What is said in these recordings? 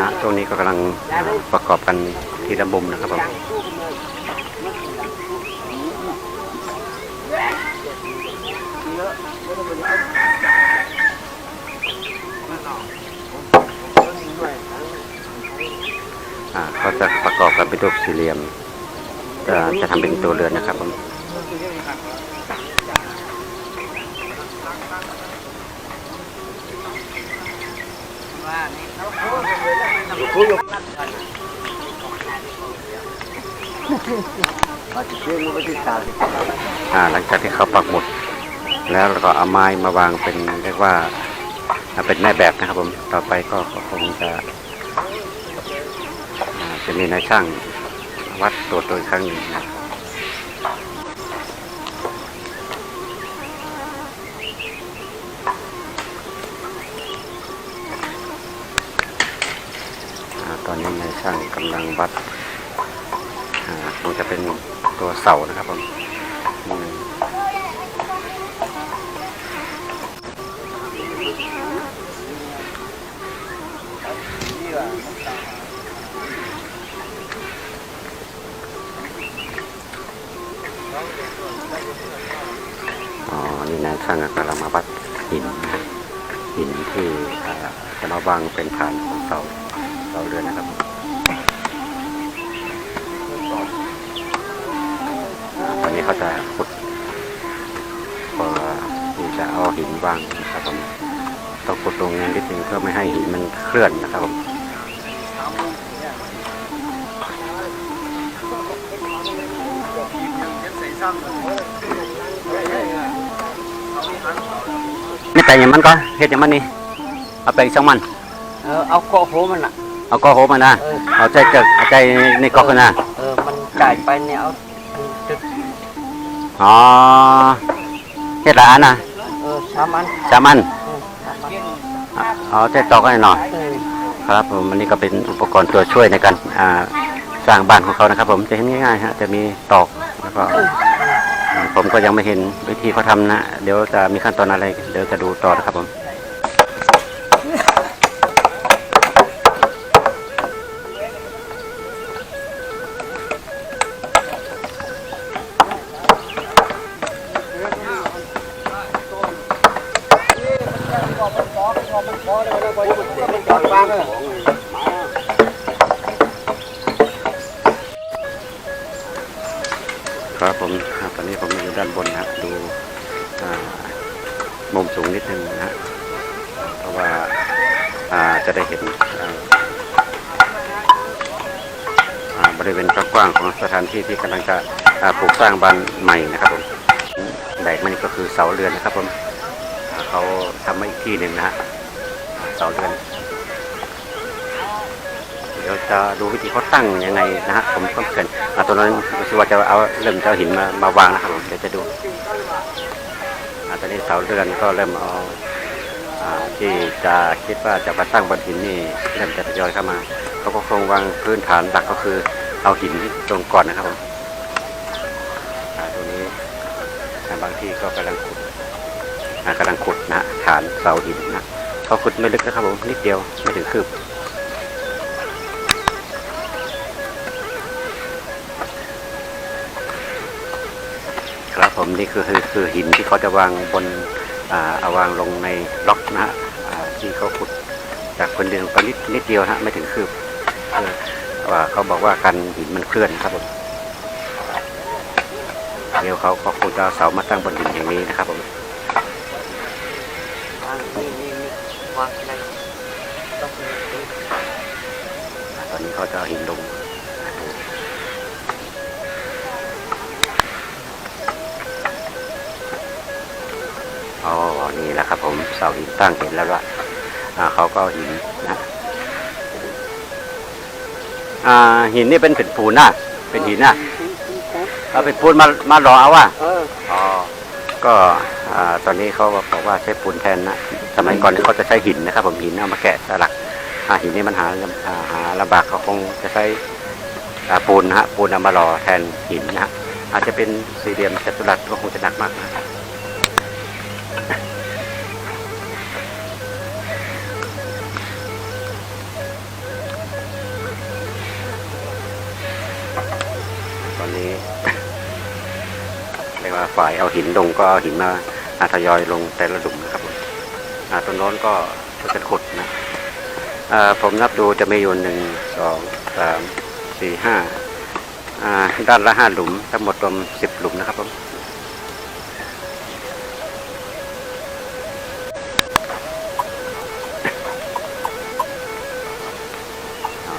นะช่วงนี้ก็กำลังประกอบกันทีละมุมนะครับผมอ่าก็จะประกอบกันเป็นรูปสี่เหลี่ยมจะทำเป็นตัวเรือนนะครับผม อ่าหลังจากที่เขาปักหมุด แล้วเราก็เอาไม้มาวางเป็นเรียกว่าเป็นแม่แบบนะครับผมต่อไปก็คงจะจะมีนายช่างวัดตรวจโดยครั้งหนึ่งนะครับ ช่างกำลังวัดอ่าคงจะเป็นตัวเสานะครับผมอ๋อ นี่นายช่างกำลังมาวัดหินหินที่จะมาวางเป็นฐานของเสาเสาเรือนนะครับ เขาจะขุดเพื่อที่จะเอาหินวางนะครับผมต้องขุดตรงนี้นิดนึงเพื่อไม่ให้หินมันเคลื่อนนะครับผมนี่แปลงอย่างมันก็เฮ็ดอย่างมันนี่เอาแปลงช่างมัน เออเอาเกาะหัวมันอะ เอาก็โหมานะเออเอาใจเกิดเอาใจในกอกนะ เออ มันจ่ายไปเนี่ยเอาจุด อ๋อเฮ็ดหลายอันนะเออสามอันสามันเออสามอันอะเอาใจตอกให้หน่อยเออครับผมอันนี้ก็เป็นอุปกรณ์ตัวช่วยในการอ่าสร้างบ้านของเขานะครับ ผมจะเห็นง่ายๆฮะจะมีตอกแล้วก็อ่าผมก็ยังไม่เห็นวิธีเขาทำนะ เดี๋ยวจะมีขั้นตอนอะไร เดี๋ยวจะดูต่อนะครับผม ครับผมครับตอนนี้ผมอยู่ด้านบนนะครับดูมุมสูงนิดนึงนะเพราะว่าอาจะได้เห็นบริเวณกว้างของสถานที่ที่กำลังจะปลูกสร้างบ้านใหม่นะครับผมแบกมันก็คือเสาเรือนนะครับผมเขาทำมาอีกที่หนึ่งนะฮะ เสาเรือน เดี๋ยวจะดูวิธีเขาตั้งยังไงนะฮะผมก็เกินอ่าตอนนั้นไม่ใช่ว่าจะเอาเริ่มจะเอาหินมามาวางนะครับผมเดี๋ยวจะดูอ่าตอนนี้เสาเรือนก็เริ่มเอาอ่าที่จะคิดว่าจะมาตั้งบนหินนี่เริ่มจะทยอยเข้ามาเขาก็คงวางพื้นฐานหลักก็คือเอาหินตรงก่อนนะครับผมอ่าตรงนี้บางที่ก็กำลังขุดกำลังขุดนะฐานเสาหินนะ เขาขุดไม่ลึกนะครับผมนิดเดียวไม่ถึงคืบครับผมนี่คือคือคือหินที่เขาจะวางบนอ่าเอาวางลงในล็อกนะฮะอ่าที่เขาขุดจากคนเดียวก็นิดนิดเดียวฮะไม่ถึงคืบเออว่าเขาบอกว่ากันหินมันเคลื่อนครับผมเดี๋ยวเขาก็คงจะเอาเสามาตั้งบนหินอย่างนี้นะครับผม วางนี่นี่นี่วางอะไรต้องมีอ่าตอนนี้เขาจะเอาหินลงอ๋อนี่แหละครับ ผมเสาหินตั้งเห็นแล้วว่าอ่าเขาก็เอาหินนะอ่าหินนี่เป็นเป็นปูนนะเป็นหินนะเอาเป็นปูนมามาหล่อเอาว่ะเอออ๋อ ก็ตอนนี้เขาบอกว่าใช้ปูนแทนนะสมัยก่อนเขาจะใช้หินนะครับ ผมหินเอามาแกะสลักหินนี่มันหาหาลำบากเขาคงจะใช้ปูนนะฮะปูนเอามาหล่อแทนหินนะฮะอาจจะเป็นสี่เหลี่ยมจัตุรัสก็คงจะหนักมากนะา ฝ่ายเอาหินลงก็เอาหินมาอาทยอยลงแต่ละหลุมนะครับผมตรงโน้นก็ช่วยกันขุดนะผมนับดูจะมีอยู่หนึ่งสองสามสี่ห้าด้านละห้าหลุม ทั้งหมดรวมสิบหลุมนะครับผม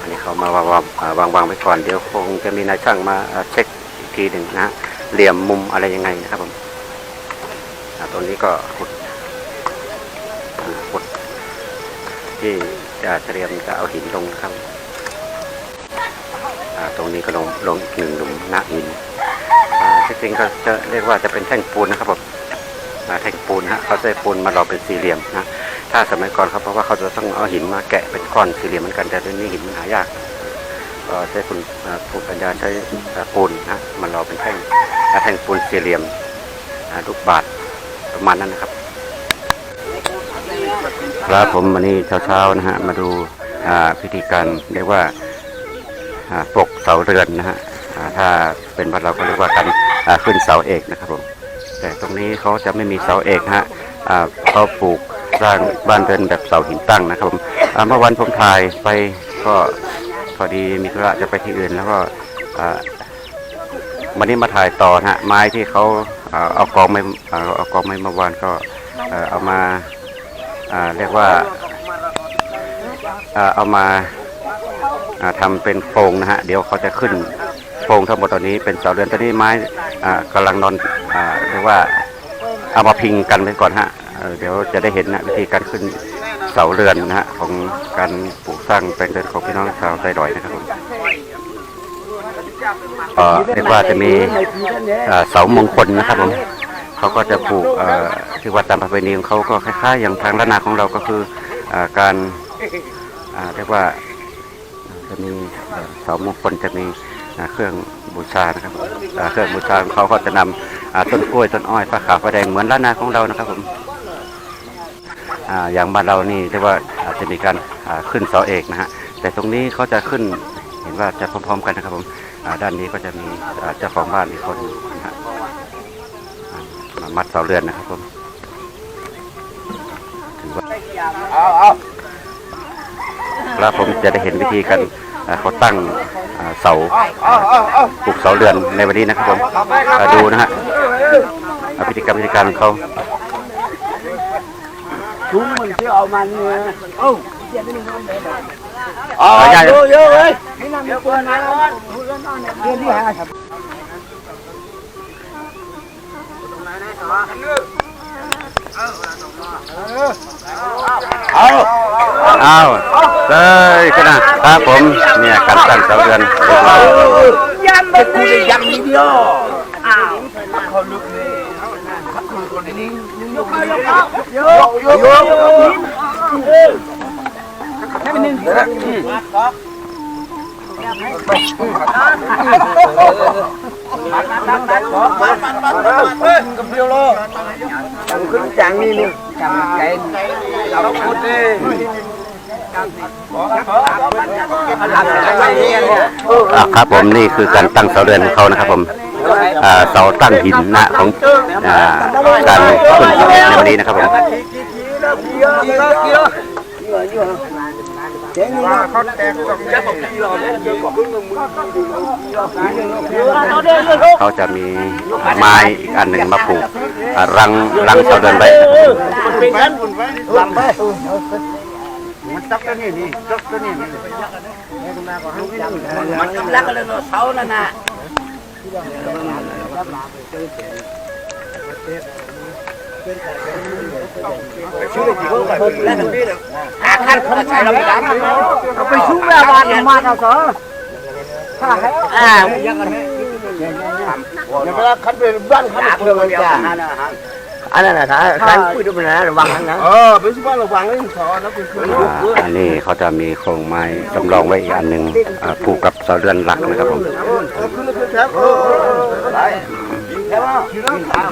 อันนี้เขามาวางวางวางวางไว้ก่อนเดี๋ยวคงจะมีนายช่างมาอ่าเช็คอีกทีหนึ่งนะฮะ เหลี่ยมมุมอะไรยังไงนะครับผมตรงนี้ก็ขุดอ่าขุดที่จะเตรียมจะเอาหินลงครับตรงนี้ก็ลงลงอีกหนึ่งหลุมหน้าหินที่จริงก็จะเรียกว่าจะเป็นแท่งปูนนะครับผมแท่งปูนฮะเขาใช้ปูนมาหล่อเป็นสี่เหลี่ยมนะถ้าสมัยก่อนเขาเพราะว่าเขาจะต้องเอาหินมาแกะเป็นก้อนสี่เหลี่ยมเหมือนกันแต่เดี๋ยวนี้หินมันหายาก ก็ใช้คุณอ่าภูมิปัญญาใช้ปูนนะมันรอเป็นแท่งแท่งปูนสี่เหลี่ยมลูกบาทประมาณนั้นนะครับครับผมวันนี้เช้าๆนะฮะมาดูพิธีการเรียกว่าปกเสาเรือนนะฮะถ้าเป็นบ้านเราก็เรียกว่าการขึ้นเสาเอกนะครับผมแต่ตรงนี้เขาจะไม่มีเสาเอกฮะเขาปลูกสร้างบ้านเรือนแบบเสาหินตั้งนะครับผมเมื่อวันผมถ่ายไปก็ พอดีมีธุระจะไปที่อื่น แล้วก็วันนี้มาถ่ายต่อฮะไม้ที่เขาเอากองไม้เอากองไม้มาวานก็เอามาเรียกว่าเอามาอ่าทำเป็นโครงนะฮะเดี๋ยวเขาจะขึ้นโครงทั้งหมดตอนนี้เป็นเสาเรือนตอนนี้ไม้อ่ากำลังนอนเรียกว่าเอามาพิงกันไปก่อนฮะเดี๋ยวจะได้เห็นนะวิธีการขึ้น เสาเรือนนะฮะของการปลูกสร้างแปลงเรือนของพี่น้องชาวไทยดอยนะครับผมเอ่อเรียกว่าจะมีเอ่อเสามงคลนะครับผมเขาก็จะปลูกเอ่อที่ว่าตามประเพณีของเขาก็คล้ายๆ อย่างทางล้านนาของเราก็คือเอ่อการอ่าเรียกว่าจะมีเอ่อเสามงคลจะมีอ่าเครื่องบูชานะครับผมอ่าเครื่องบูชาของเขาก็จะนำอ่าต้นกล้วยต้นอ้อยผ้าขาวผ้าแดงเหมือนล้านนาของเรานะครับผม อย่างบ้านเรานี่เรียกว่าอาจจะมีการขึ้นเสาเอกนะฮะแต่ตรงนี้เขาจะขึ้นเห็นว่าจะพร้อมๆกันนะครับผมด้านนี้ก็จะมีเจ้าของบ้านอีกคนนะฮะมามัดเสาเรือนนะครับผมถือว่าแล้วผมจะได้เห็นวิธีการเขาตั้งเสาปลูกเสาเรือนในวันนี้นะครับผมดูนะฮะพิธีกรรมพิธีการของเขา ถุงมันเชื่อเอามันเนี่ยเอ้าเอาเยอะเลยนี่นำเยอะเกินนะเดือนที่ห้าครับเอาเอาเลยขนาดครับผมเนี่ยกันตั้งเสาเดือนยำมันนี่ยำนิดเดียวอ้าวเขาลุก cái mình cứ chẳng đi luôn chẳng cái đâu có đi อ่าครับผมนี่คือการตั้งเสาเรือนของเขานะครับผม อ่าเสาตั้งหินนะของอ่าการขึ้นในวันนี้นะครับผมเขาจะมีไม้อีกอันหนึ่งมาปลูกรังรังเสาเรือนไว้นะครับผมมันกำลังเลยเสาแล้วนั่ ไปชู้แม่บ้านมาเอาเถอะอ่าอย่าไปคันเป็นบ้านคันเป็นจ้าอันนั้นนะการคุยด้วยนะระวังนะเออเป็นสุภาพระวังเลยขอนะคุณอันนี้เขาจะมีโครงไม้จำลองไว้อีกอันหนึ่งผูกกับเสาเรือนหลักนะครับผม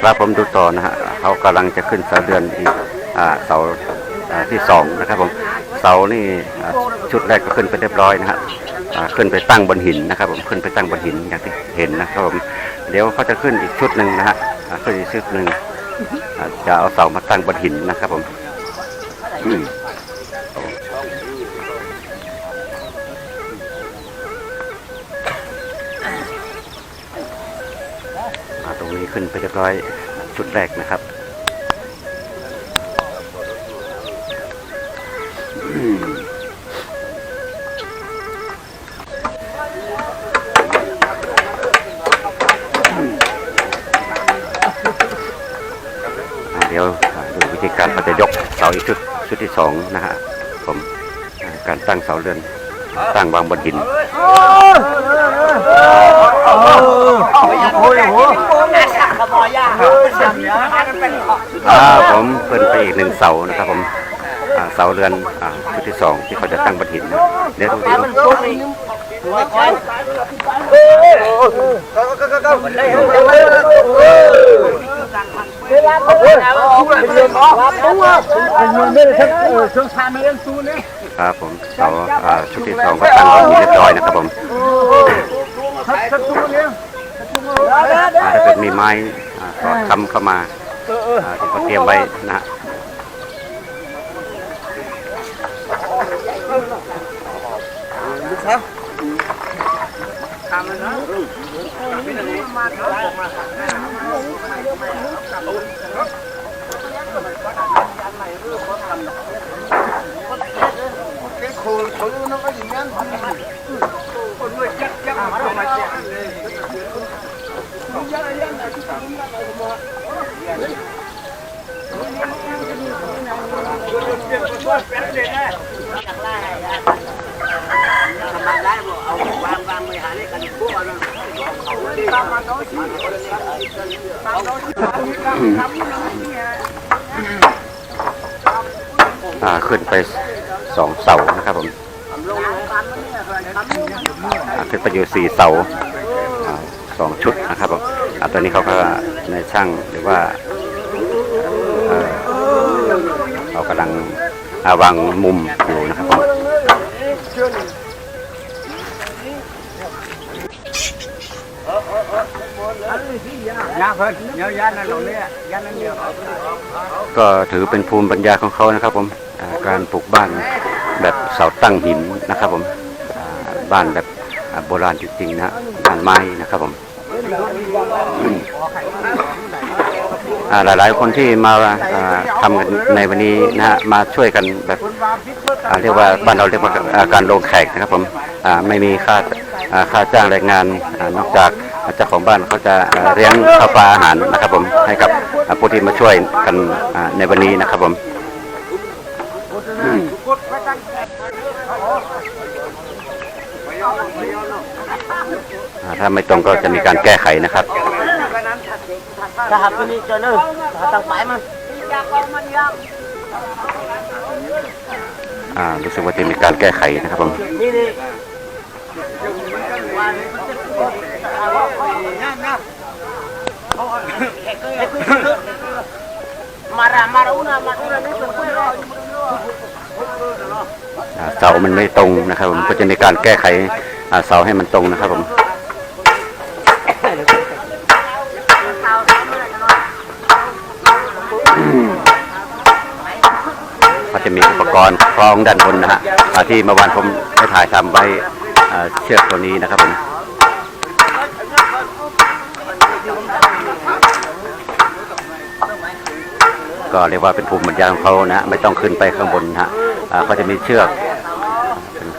ครับผมดูต่อนะฮะเขากำลังจะขึ้นเสาเรือนอีกเสาที่สองนะครับผมเสานี่ชุดแรกก็ขึ้นไปเรียบร้อยนะฮะขึ้นไปตั้งบนหินนะครับ ผมขึ้นไปตั้งบนหินอย่างที่เห็นนะครับผมเดี๋ยวเขาจะขึ้นอีกชุดหนึ่งนะฮะขึ้นอีกชุดหนึ่งจะเอาเสามาตั้งบนหินนะครับผม ขึ้นไปเรียบร้อยชุดแรกนะครับเดี๋ยวดูวิธีการเราจะยกเสาอีกชุดชุดที่สองนะฮะผมการตั้งเสาเรือนตั้งวางบนหิน อ่าผมเพิ่นไปอีกหนึ่งเสานะครับผมอ่าเสาเรือนอ่าชุดที่สองที่เขาจะตั้งบนหินเดี๋ยวดูดูดูครับผมเสาอ่าชุดที่สองก็ตั้งบนหินเรียบร้อยนะครับผม ถ้าเกิดมีไม้อ่าสอดคำเข้ามาที่เขาเตรียมไว้นะฮะอ่า ขึ้นไปสองเสานะครับผมขึ้นไปอยู่สี่เสาสองชุดนะครับผมตอนนี้เขาก็ในช่างหรือว่าเขากำลัง วางมุมอยู่นะครับก็ถือเป็นภูมิปัญญาของเขานะครับ ผมการปลูกบ้านแบบเสาตั้งหินนะครับ ผมบ้านแบบโบราณจริงๆนะบ้านไม้นะครับผม หลายๆ คนที่มาอ่าทำกันในวันนี้นะฮะมาช่วยกันแบบเรียกว่าบ้านเราเรียกว่าการลงแขกนะครับผมไม่มีค่าค่าจ้างแรงงานนอกจากเจ้าของบ้านเขาจะเลี้ยงข้าวปลาอาหารนะครับผมให้กับผู้ที่มาช่วยกันในวันนี้นะครับผมถ้าไม่ตรงก็จะมีการแก้ไขนะครับ ถ้าหักตัวนี้เจอเนอะถ้าตั้งไปมันอ่า รู้สึกว่าจะมีการแก้ไขนะครับผม นี่นี่ marah marah una marah ini berkuah อ่าเสามันไม่ตรงนะครับผม ก็จะมีการแก้ไขอ่าเสาให้มันตรงนะครับผม จะมีอุปกรณ์คล้องด้านบนนะฮะอ่าที่เมื่อวานผมได้ถ่ายทำไว้เชือกตัวนี้นะครับผมก็เรียกว่าเป็นภูมิปัญญาของเขานะไม่ต้องขึ้นไปข้างบนนะฮะเขาจะมีเชือก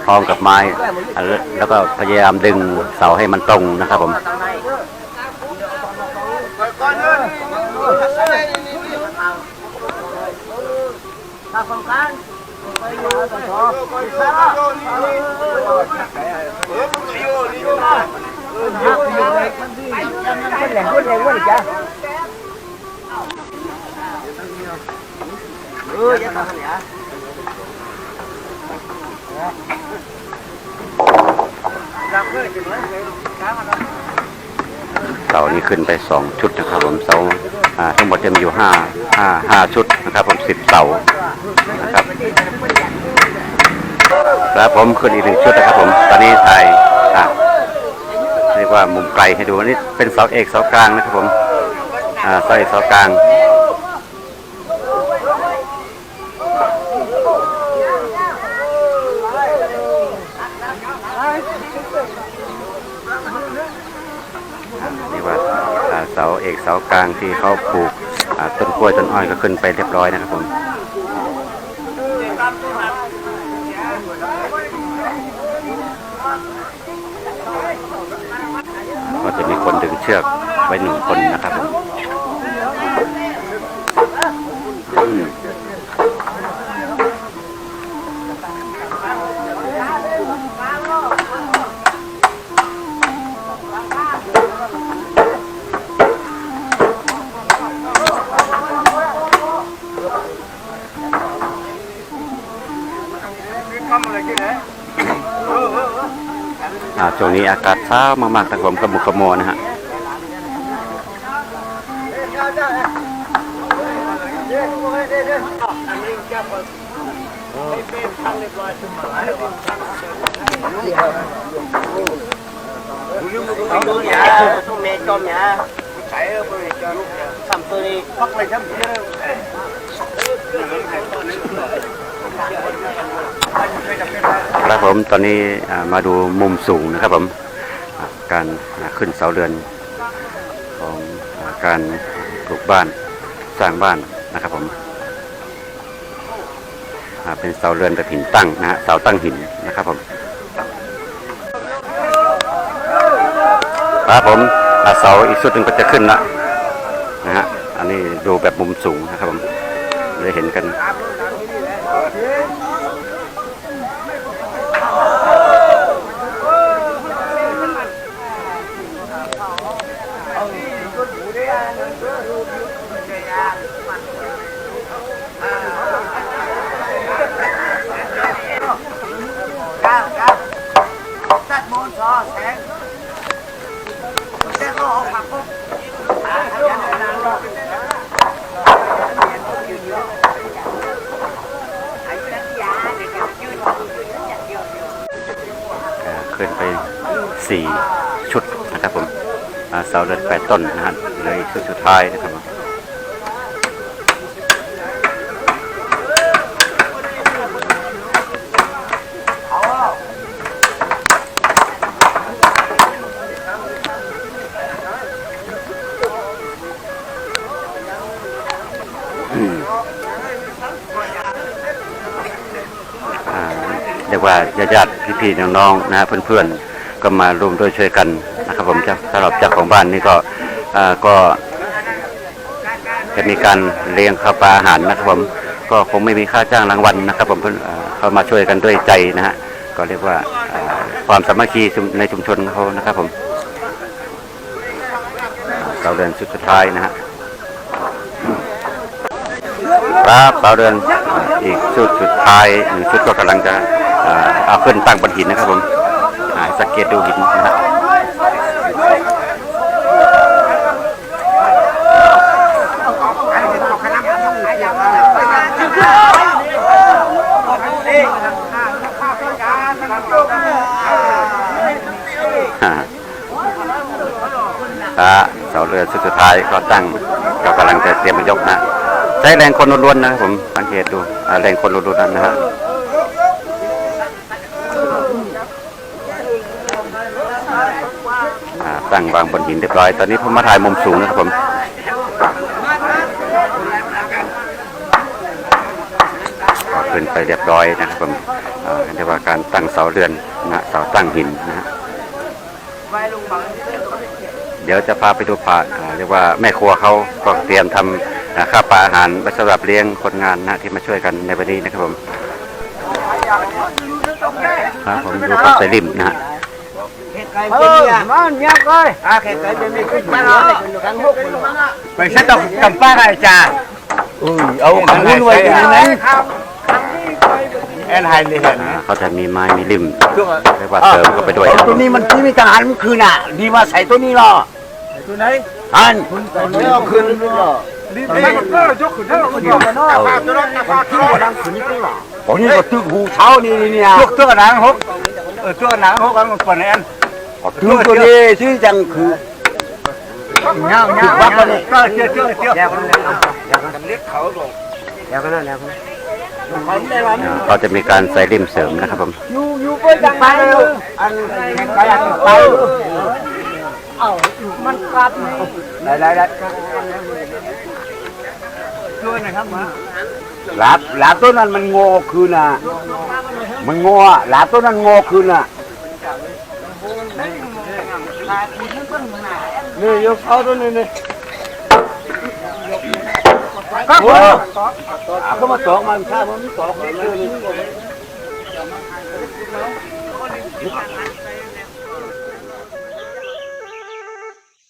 คล้องกับไม้ แล้วก็พยายามดึงเสาให้มันตรงนะครับผม Tapangkan. Ừ, jangan tahan ya. เสานี้ขึ้นไปสองชุดนะครับผมเสาทั้งหมดจะมีอยู่ห้าห้าห้าชุด นะครับ ผมสิบเสานะครับแล้วผมขึ้นอีกหนึ่งชุดนะครับผม ตอนนี้ถ่ายอ่าเรียกว่ามุมไกลให้ดูอันนี้เป็นเสาเอกเสากลางนะครับผมอ่าสร้อยเสากลางนี่ว่าเสาเอกเสากลางที่เขาปลูก ต้นกล้วยต้นอ้อยก็ขึ้นไปเรียบร้อยนะครับผมก็จะมีคนดึงเชือกไว้หนึ่งคนนะครับผม อากาศเช้ามากๆนะครับผมกระมุกกระโมอนะฮะ Tụi ครับผมตอนนี้มาดูมุมสูงนะครับผมการขึ้นเสาเรือนของการปลูกบ้านสร้างบ้านนะครับผมเป็นเสาเรือนแบบหินตั้งนะฮะเสาตั้งหินนะครับผมครับผมเสาอีกสุดหนึ่งก็จะขึ้นละนะฮะอันนี้ดูแบบมุมสูงนะครับผมได้เห็นกัน 4 ชุดนะครับผมเสาเหลือแปดต้นนะฮะเหลืออีกชุดสุดท้ายนะครับเรียกว่าญาติพี่ๆน้องๆนะเพื่อนๆ ก็มาร่วมด้วยช่วยกันนะครับ ผมเจ้าสำหรับเจ้าของบ้านนี่ก็อ่าก็จะมีการเลี้ยงข้าวปลาอาหารนะครับผมก็คงไม่มีค่าจ้างรางวัลนะครับ ผมเพิ่นเอ่อเขามาช่วยกันด้วยใจนะฮะก็เรียกว่าเอ่อความสามัคคีชุมในชุมชนเขานะครับ ผมเสาเดือนชุดสุดท้ายนะฮะครับเสาเดือนอีกชุดสุดท้ายหนึ่งชุดก็กำลังจะเอ่อเอาขึ้นตั้งบนหินนะครับผมอ่า สังเกตดูหินนะฮะอ่าอ่าเสาเรือสุดท้ายก็ตั้งก็กำลังจะเตรียมยกนะใช้แรงคนล้วนๆนะครับผมสังเกตดูแรงคนล้วนๆนะฮะ ตั้งวางบนหินเรียบร้อย ตอนนี้ผมมาถ่ายมุมสูงนะครับผมก็ขึ้นไปเรียบร้อยนะครับผมเรียกว่าการตั้งเสาเรือนนะเสาตั้งหินนะฮะเดี๋ยวจะพาไปดูผ่าเรียกว่าแม่ครัวเขาก็เตรียมทำข้าวปลาอาหารไว้สำหรับเลี้ยงคนงานนะที่มาช่วยกันในวันนี้นะครับผมครับผมดูกับไซริมนะฮะ Khét cái bên nhà. Nó nhắc coi. À, khét cái bên này cứ bán nó này, cứ cắn hút. Mày sẽ đọc cầm ba này trà. Ừ, ông cắn hút vậy thì này. Em hay đi hiện. อ่าเขาจะมีไม้มีริม Trước rồi. เรียกว่าเติมเข้าไปด้วย Ờ, tôi đi mình chỉ mới thằng hắn khư nè, đi mà xảy tôi đi lo. Tôi đấy. Hắn. Tôi nó khư lo. Đi đi. Nó chúc khử thế nó nó nó pha cho nó pha cho nó. Có như có tư hù sao đi đi nè. Trước trước là nắng hốc. Ở trước là nắng hốc ăn một phần em. Tư tôi đi chứ chẳng khư. เงาเงาวัดกันเลยก็เชื่อเชื่อเชื่อแล้วกันแล้วกันเล็กเขาลงแล้วกันแล้วกันเขา ได้วันอ่าเขาจะมีการใส่ริมเสริมนะครับผมอยู่อยู่ไปจังไปอันไปอันไปเอามันกลับได้ได้ได้ช่วยหน่อยครับมาหลาบหลาบต้นนั้นมันงอคืนน่ะมันงออะหลาบต้นนั้นงอคืนน่ะ นี่ยกเขาตัวนี้นี่โอ้อะก็มาตอกมันข้ามันตอกเลย